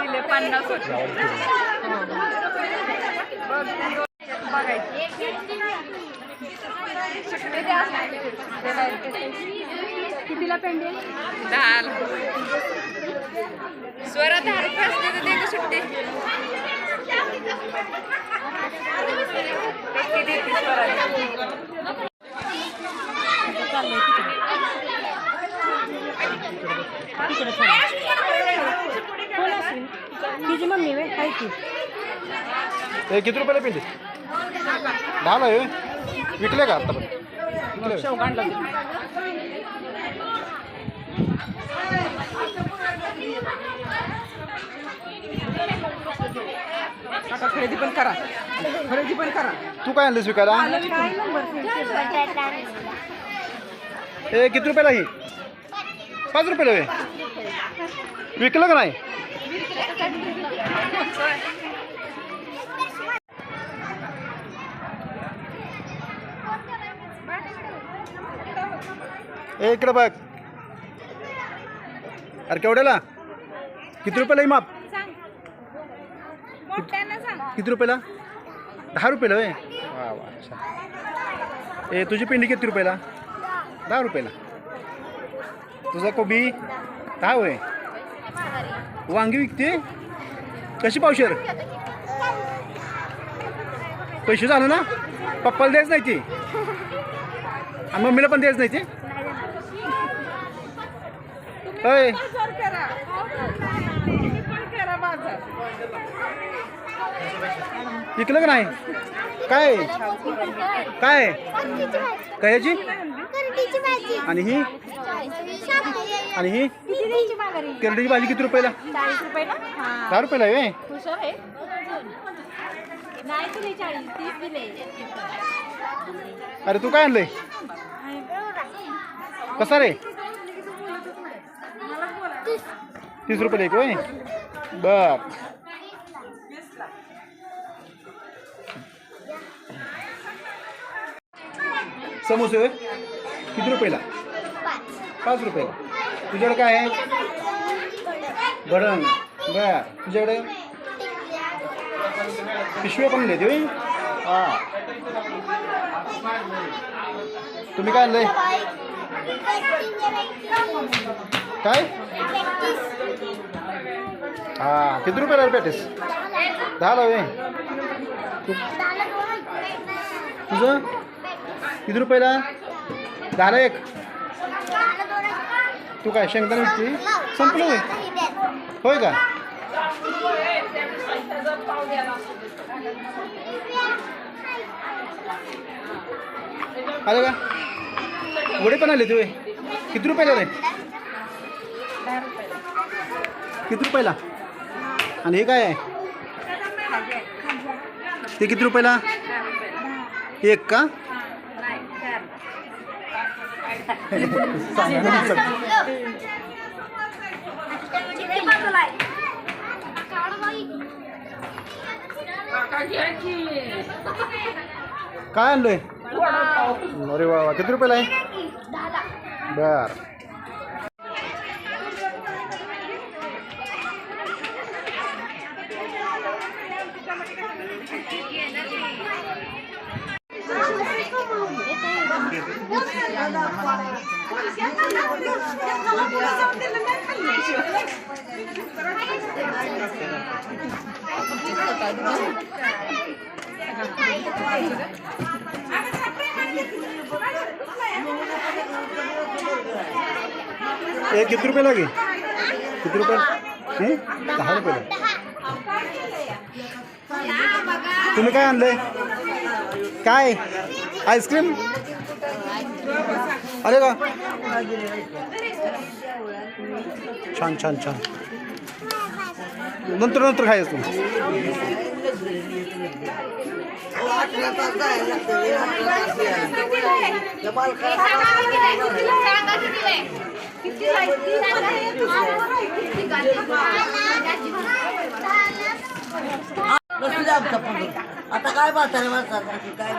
दिले पन्नास कितीला पेंडेल दाल स्वरा दहा तर देतो सुट्टी किती स्वरा देते स्वरा तुझी मम्मी वे काय की. ए किती रुपयाला पेंडी? दहाला आहे विकले का आता आता खरेदी पण करा. खरेदी पण करा. तू काय आणलीस विकायला? ए किती रुपयाला ही? पाच रुपयाला होय विकलं का नाही? ए इकडं बघ. अरे केवढ्याला? किती रुपयाला माप? किती रुपयाला? दहा रुपयाला होय? वा वा अच्छा. ए तुझी पिंडी किती रुपयाला? दहा रुपयाला. तुझा कोबी? दहा होय? वांगी विकते? कशी पावशेर? पैसे झालं ना? पप्पाला द्यायच नाही ती. आणि मम्मीला पण द्यायच नाही ते? होय. विकलं का नाही? काय? काय? कयाची आणि ही? आणि ही? भाजी किती रुपयाला? चाळीस रुपयाला दहा रुपयाला आहे नाही दिले अरे, तू काय आणलंय? रे? तीस रुपयाला एक होय बर. समोसे होय किती रुपयाला? पाच रुपये. तुझ्याकडे काय आहे? भडंग. बर. तुझ्याकडे? पिशव्या पण देते होई हा. तुम्ही काय आणलंय काय? हा. किती रुपयाला रे पॅटीस? दहा लावे. तुझं? किती रुपयाला? दहाला एक. तू काय शेंगदाणा विकते संपलं होय होय का? आलं का वडे पण आले तुम्ही किती रुपयाला रे? किती रुपयाला? आणि हे काय आहे? ते किती रुपयाला? एक का? काय आणलंय अरे वा वा किती रुपयाला आहे बर हे किती रुपये लागे? किती रुपये? दहा रुपये तुम्ही काय आणलंय? काय? आईस्क्रीम? अरे का छान छान छान. नंतर नंतर खायचं तू. आता काय म्हातारे माणसासाठी काय